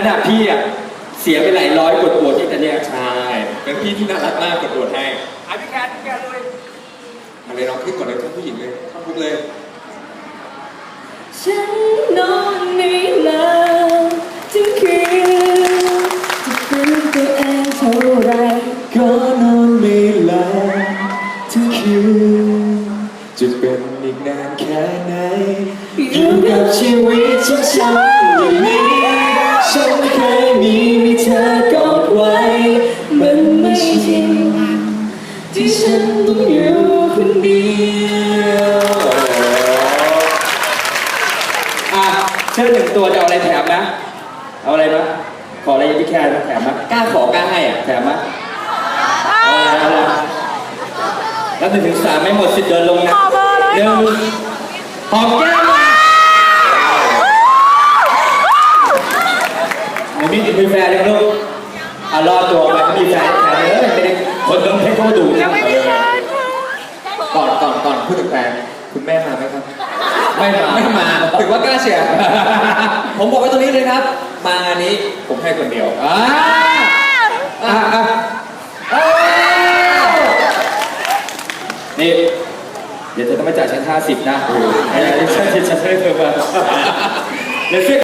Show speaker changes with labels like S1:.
S1: นั้นอะพี่อะเสียไปหลายร้อยกดปวดที่แต่เนี้ย
S2: ใช่เป็นพี่ที่น่ารักมากกดโดดให้
S1: อะพี่การพี่การเลย
S2: อะไรลองขึ้นก่อนเลยท่านผู้หญิงเลยท่านพุกเลย
S3: ฉันนอนในน้ำทั้งคืนจะฟื้นตัวเองเท่าไร
S2: ก็นอนไม่หลับทั้งคืนจะเป็นอีกนานแค่ไหนอยู่กับชีวิตฉันฉันอย่างนี้
S3: จริงที่ฉันต้องอยู่คนเดียว
S1: อะเชิญหนึ่งตัวจะเอาอะไรแถมนะเอาอะไรนะขออะไรยังพี่แคร์นะแถมนะ
S2: กล้าขอกล้าให้อะ
S1: แถมนะเอาอะไรเอาอะไรแล้วหนึ่งถึงสามไม่หมดสิทธิ์เดินลงนะหนึ่งหอมแก้มมาหนูมีติดมีแฟนยังลูกอะรอตัวไปมีแฟนแฟนเลยไม่ได้ คนต้องให้เขาดูนะ
S2: ก่อนก่อนก่อนพูดถึงแฟนคุณแม่มาไหมครับ
S1: ไม่มา
S2: ไม่มาถือว่ากล้าเชียร์ผมบอกไว้ตรงนี้เลยครับ มางานนี้ผมให้คนเดียว
S1: อ่าอะอะอะนี่เดี๋ยวเธอต้องไปจ่ายฉันห้าสิบนะไอ้ฉันฉันฉันให้เธอมาเดี๋ยวช่วย